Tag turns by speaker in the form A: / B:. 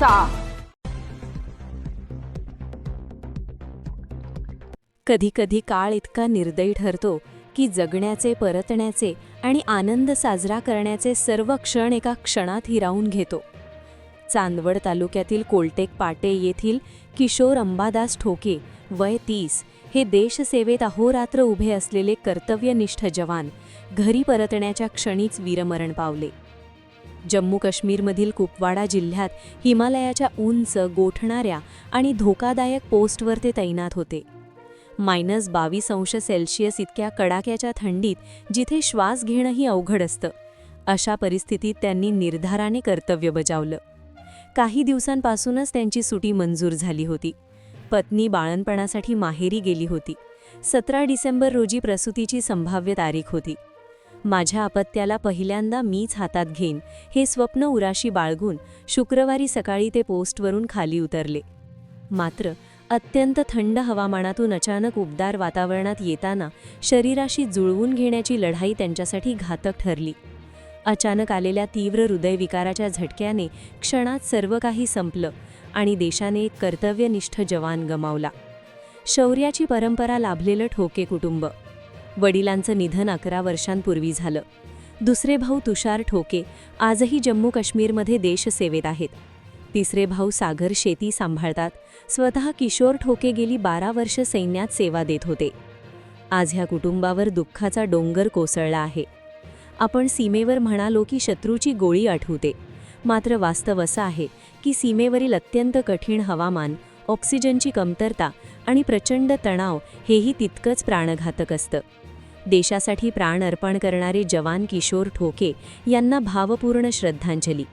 A: करायचा
B: कधीकधी काळ इतका निर्दयी ठरतो की जगण्याचे परतण्याचे आणि आनंद साजरा करण्याचे सर्व क्षण एका क्षणात हिरावून घेतो. चांदवड तालुक्यातील कोलटेक पाटे येथील किशोर अंबादास ठोके वय तीस हे देशसेवेत अहोरात्र उभे असलेले कर्तव्यनिष्ठ जवान घरी परतण्याच्या क्षणीच वीरमरण पावले. जम्मू काश्मीरमधील कुपवाडा जिल्ह्यात हिमालयाच्या उंच गोठणाऱ्या आणि धोकादायक पोस्टवर ते तैनात होते. मायनस बावीस अंश सेल्शियस इतक्या कडाक्याच्या थंडीत जिथे श्वास घेणंही अवघड असतं अशा परिस्थितीत त्यांनी निर्धाराने कर्तव्य बजावलं. काही दिवसांपासूनच त्यांची सुटी मंजूर झाली होती. पत्नी बाळणपणासाठी माहेरी गेली होती. सतरा डिसेंबर रोजी प्रसूतीची संभाव्य तारीख होती. माझ्या अपत्याला पहिल्यांदा मीच हातात घेईन हे स्वप्न उराशी बाळगून शुक्रवारी सकाळी ते पोस्टवरून खाली उतरले. मात्र अत्यंत थंड हवामानातून अचानक उबदार वातावरणात येताना शरीराशी जुळवून घेण्याची लढाई त्यांच्यासाठी घातक ठरली. अचानक आलेल्या तीव्र हृदयविकाराच्या झटक्याने क्षणात सर्व काही संपलं आणि देशाने एक कर्तव्यनिष्ठ जवान गमावला. शौर्याची परंपरा लाभलेलं ठोके कुटुंब वडिलांचं निधन अकरा वर्षांपूर्वी झालं. दुसरे भाऊ तुषार ठोके आजही जम्मू काश्मीरमध्ये देशसेवेत आहेत. तिसरे भाऊ सागर शेती सांभाळतात. स्वतः किशोर ठोके गेली बारा वर्ष सैन्यात सेवा देत होते. आज ह्या कुटुंबावर दुःखाचा डोंगर कोसळला आहे. आपण सीमेवर म्हणालो की शत्रूची गोळी आठवते. मात्र वास्तव असं आहे की सीमेवरील अत्यंत कठीण हवामान ऑक्सिजनची कमतरता आणि प्रचंड तणाव हेही तितकंच प्राणघातक असतं. देशासाठी प्राण अर्पण करणारे जवान किशोर ठोके यांना भावपूर्ण श्रद्धांजली.